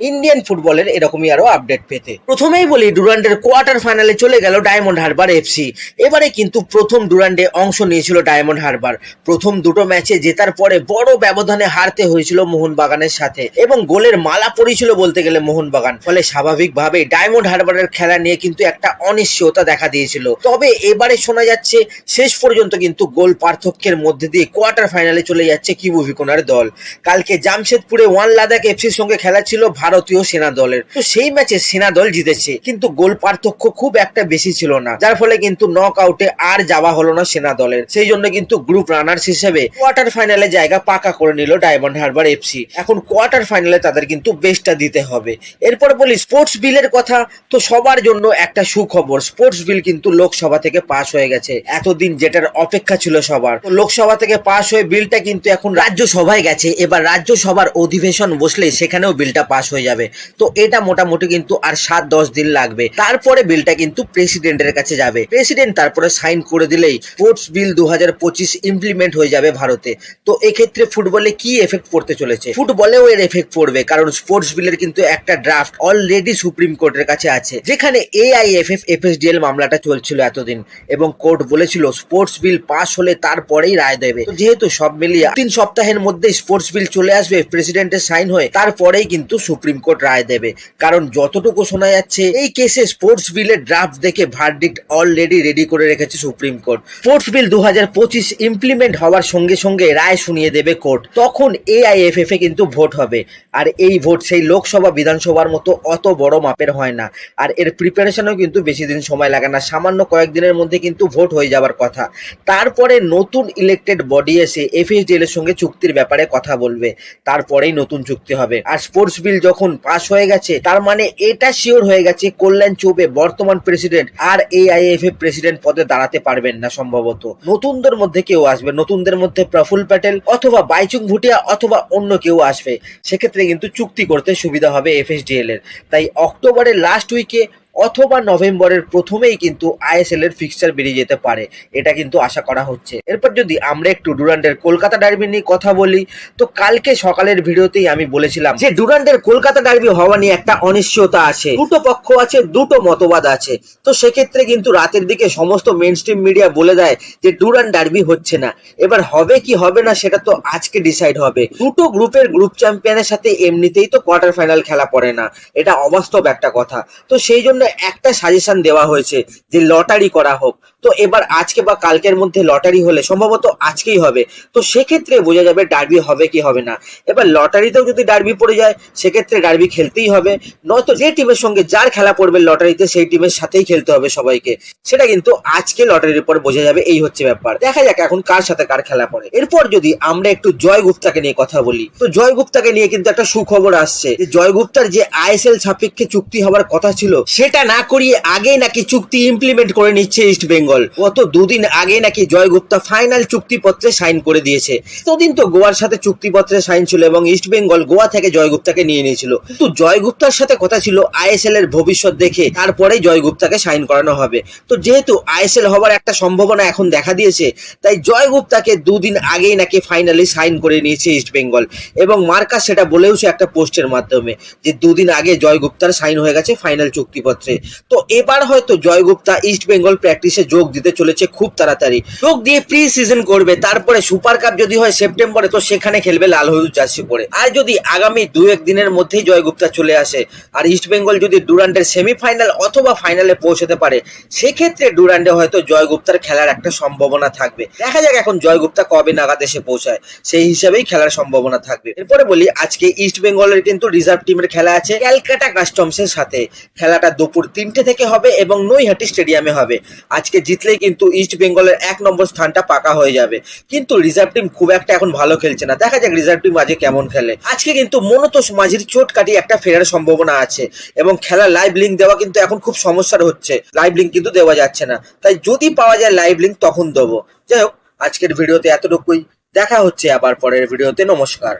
Indian ফুটবলের এরকমই আরও আপডেট পেতে। প্রথমেই বলি, ডুরান্ডের কোয়ার্টার ফাইনালে চলে গেল ডায়মন্ড হারবার এফসি এবারে কিন্তু প্রথম ডুরান্ডে অংশ নিয়েছিল ডায়মন্ড হারবার প্রথম দুটো ম্যাচে জেতার পরে বড় ব্যবধানে হারতে হয়েছিল মোহনবাগানের সাথে এবং গোলের মালা পড়েছিল বলতে গেলে মোহনবাগান। ফলে স্বাভাবিকভাবে ডায়মন্ড হারবারের খেলা নিয়ে কিন্তু একটা অনিশ্চয়তা দেখা দিয়েছিল। তবে এবারে শোনা যাচ্ছে, শেষ পর্যন্ত কিন্তু গোল পার্থক্যের মধ্যে দিয়ে কোয়ার্টার ফাইনালে চলে যাচ্ছে কিবু ভিকোনার দল। কালকে জামশেদপুরে ওয়ান লাদাখ এফসির সঙ্গে খেলা ছিল ভারতীয় সেনা দলের। তো সেই ম্যাচে সেনা দল জিতেছে। কিন্তু গোল পার্থক্য খুব একটা বেশি ছিল না। যার ফলে কিন্তু নক আউটে আর যাওয়া হলো না সেনা দলের। সেই জন্য কিন্তু গ্রুপ রানার্স হিসেবে কোয়ার্টার ফাইনালে জায়গা পাকা করে নিল ডায়মন্ড হারবার এফসি এখন কোয়ার্টার ফাইনালে তাদের কিন্তু বেস্টটা দিতে হবে। এরপর বলি স্পোর্টস বিলের কথা। তো সবার জন্য একটা সুখবর স্পোর্টস বিল কিন্তু লোকসভা থেকে পাশ হয়ে গেছে। এতদিন যেটার অপেক্ষা ছিল সবার। লোকসভা থেকে পাশ হয়ে বিলটা কিন্তু এখন রাজ্যসভায় গেছে। এবার রাজ্যসভার অধিবেশন বসলে সেখানেও বিলটা পাশ হয়ে যাবে। তো এটা মোটামুটি কিন্তু আর সাত, দশ দিন লাগবে। তারপরে বিলটা কিন্তু প্রেসিডেন্টের কাছে যাবে। প্রেসিডেন্ট তারপরে সাইন করে দিলেই স্পোর্টস বিল দু হাজার পঁচিশ ইমপ্লিমেন্ট হয়ে যাবে ভারতে। তো এক্ষেত্রে ফুটবলে কি এফেক্ট পড়তে চলেছে? ফুটবলেও এর এফেক্ট পড়বে, কারণ স্পোর্টস বিলের কিন্তু একটা ড্রাফট অলরেডি সুপ্রিম কোর্টের কাছে আছে, যেখানে এআইএফএফ এফএসডিএল মামলাটা চলছিল এতদিন। এবং কোর্ট বলেছিল স্পোর্টস বিল পাস হলে তারপরেই রায় দেবে। যেহেতু সব মিলিয়ে তিন সপ্তাহের মধ্যে স্পোর্টস বিল চলে আসবে প্রেসিডেন্টের সাইন হয়ে, তারপরেই কিন্তু সুপ্রিম কোর্ট রায় দেবে। কারণ যতটুকু শোনা যাচ্ছে, এই কেসে স্পোর্টস বিলের ড্রাফট দেখে ভার্ডিক্ট অলরেডি রেডি করে রেখেছে সুপ্রিম কোর্ট স্পোর্টস বিল দু হাজার পঁচিশ ইমপ্লিমেন্ট হওয়ার সঙ্গে সঙ্গে রায় শুনিয়ে দেবে কোর্ট তখন এআইএফএফ এ কিন্তু ভোট হবে। আর এই ভোট সেই লোকসভা, বিধানসভার মতো অত বড় মাপের হয় না। আর এর প্রিপারেশনও কিন্তু বেশি দিন সময় লাগে না। সামান্য কয়েকদিনের মধ্যে কিন্তু ভোট হয়ে যাবার কথা। তারপরে নতুন ইলেক্টেড বডি এসে এফএসডিএল এর সঙ্গে চুক্তির ব্যাপারে কথা বলবে। তারপরেই নতুন চুক্তি হবে। আর স্পোর্টস বিল যখন পাস হয়ে গেছে, তার মানে এটা শিওর হয়ে গেছে কল্যাণ চৌবে বর্তমান প্রেসিডেন্ট আর এআইএফএ প্রেসিডেন্ট পদে দাঁড়াতে পারবেন না সম্ভবত। নতুনদের মধ্যে কেউ আসবে, নতুনদের মধ্যে প্রফুল প্যাটেল অথবা বাইচুং ভুটিয়া অথবা অন্য কেউ আসবে। সেক্ষেত্রে কিন্তু চুক্তি করতে সুবিধা হবে এফএসডিএল এর। তাই অক্টোবরের লাস্ট উইকে অথবা নভেম্বরের প্রথমেই কিন্তু আইএসএল এর ফিক্সচার বেরিয়ে যেতে পারে। এটা কিন্তু আশা করা হচ্ছে। এরপর যদি আমরা একটু ডুরান্ডের কলকাতা ডার্বি নিয়ে কথা বলি, তো কালকে সকালের ভিডিওতেই আমি বলেছিলাম যে ডুরান্ডের কলকাতা ডার্বি হওয়া নিয়ে একটা অনিশ্চয়তা আছে। দুটো পক্ষ আছে, দুটো মতবাদ আছে। তো সেক্ষেত্রে কিন্তু রাতের দিকে সমস্ত মেন স্ট্রিম মিডিয়া বলে দেয় যে ডুরান ডার্বি হচ্ছে না। এবার হবে কি হবে না সেটা তো আজকে ডিসাইড হবে। দুটো গ্রুপের গ্রুপ চ্যাম্পিয়নের সাথে এমনিতেই তো কোয়ার্টার ফাইনাল খেলা পড়ে না। এটা অবাস্তব একটা কথা। তো সেই জন্য একটা সাজেশন দেওয়া হয়েছে যে লটারি করা হোক। তো এবার আজকে বা কালকের মধ্যে লটারি হলে সম্ভবত আজকেই হবে। তো সেক্ষেত্রে বোঝা যাবে ডার্বি হবে কি হবে না। এবার লটারিতেও যদি ডার্বি পড়ে যায়, সেক্ষেত্রে ডার্বি খেলতেই হবে। নয়তো যে টিমের সঙ্গে যার খেলা পড়বে লটারিতে, সেই টিমের সাথেই খেলতে হবে সবাইকে। সেটা কিন্তু আজকে লটারির পর বোঝা যাবে, এই হচ্ছে ব্যাপার। দেখা যাক এখন কার সাথে কার খেলা পড়ে। এরপর যদি আমরা একটু জয় গুপ্তাকে নিয়ে কথা বলি, তো জয় গুপ্তাকে নিয়ে কিন্তু একটা সুখবর আসছে। জয় গুপ্তার যে আইএসএল সাপেক্ষে চুক্তি হওয়ার কথা ছিল, সেটা না করিয়ে আগেই নাকি চুক্তি ইমপ্লিমেন্ট করে নিচ্ছে ইস্ট বেঙ্গল গত দুদিন আগে নাকি জয় গুপ্তা ফাইনাল চুক্তিপত্রে সাইন করে দিয়েছে। এতদিন তো গোয়ার সাথে চুক্তিপত্রে সাইন ছিল এবং ইস্ট বেঙ্গল গোয়া থেকে জয় গুপ্তাকে নিয়ে নিয়েছিল। কিন্তু জয় গুপ্তার সাথে কথা ছিল আইএসএল এর ভবিষ্যৎ দেখে তারপরে জয় গুপ্তাকে সাইন করানো হবে। তো যেহেতু আইএসএল হবার একটা সম্ভাবনা এখন দেখা দিয়েছে, তাই জয় গুপ্তাকে দুদিন আগেই নাকি ফাইনালি সাইন করে নিয়েছে ইস্ট বেঙ্গল এবং মার্কাস সেটা বলেওছে একটা পোস্টের মাধ্যমে, যে দুদিন আগে জয় গুপ্তার সাইন হয়ে গেছে ফাইনাল চুক্তিপত্রে। তো এবার হয়তো জয় গুপ্তা ইস্ট বেঙ্গল প্র্যাকটিসে যোগ দিতে চলেছে খুব তাড়াতাড়ি। যোগ দিয়ে প্রি সিজন করবে, তারপরে সুপার কাপ যদি হয় সেপ্টেম্বরে তো সেখানে খেলবে লাল হলুদ জার্সি পরে। আর যদি আগামী দু এক দিনের মধ্যেই জয় গুপ্তা চলে আসে, আর ইস্ট বেঙ্গল যদি ডুরান্ডের সেমিফাইনাল অথবা ফাইনালে পৌঁছতে পারে, সেক্ষেত্রে ডুরান্ডে হয়তো জয় গুপ্তার খেলার একটা সম্ভাবনা থাকবে। দেখা যাক এখন জয় গুপ্তা কবে নাগাদ এসে পৌঁছায়, সেই হিসাবেই খেলার সম্ভাবনা থাকবে। এরপরে বলি, আজকে ইস্ট বেঙ্গলের কিন্তু রিজার্ভ টিমের খেলা আছে ক্যালকাটা কাস্টমসের সাথে। খেলাটা দুপুর তিনটে থেকে হবে এবং নৈহাটি স্টেডিয়ামে হবে। আজকে জিতলেই কিন্তু ইস্ট বেঙ্গলের এক নম্বর স্থানটা পাকা হয়ে যাবে। কিন্তু রিজার্ভ টিম খুব একটা এখন ভালো খেলছে না। দেখা যাক রিজার্ভ টিম আজকে কেমন খেলে। আজকে কিন্তু মনোতোষ মাঝির চোট কাটিয়ে একটা ফেরার সম্ভাবনা আছে এবং খেলা লাইভ লিঙ্ক দেওয়া কিন্তু এখন খুব সমস্যার হচ্ছে। লাইভ লিঙ্ক কিন্তু দেওয়া যাচ্ছে না। তাই যদি পাওয়া যায় লাইভ লিঙ্ক তখন দেবো। যাই হোক, আজকের ভিডিওতে এতটুকুই। দেখা হচ্ছে আবার পরের ভিডিওতে। নমস্কার।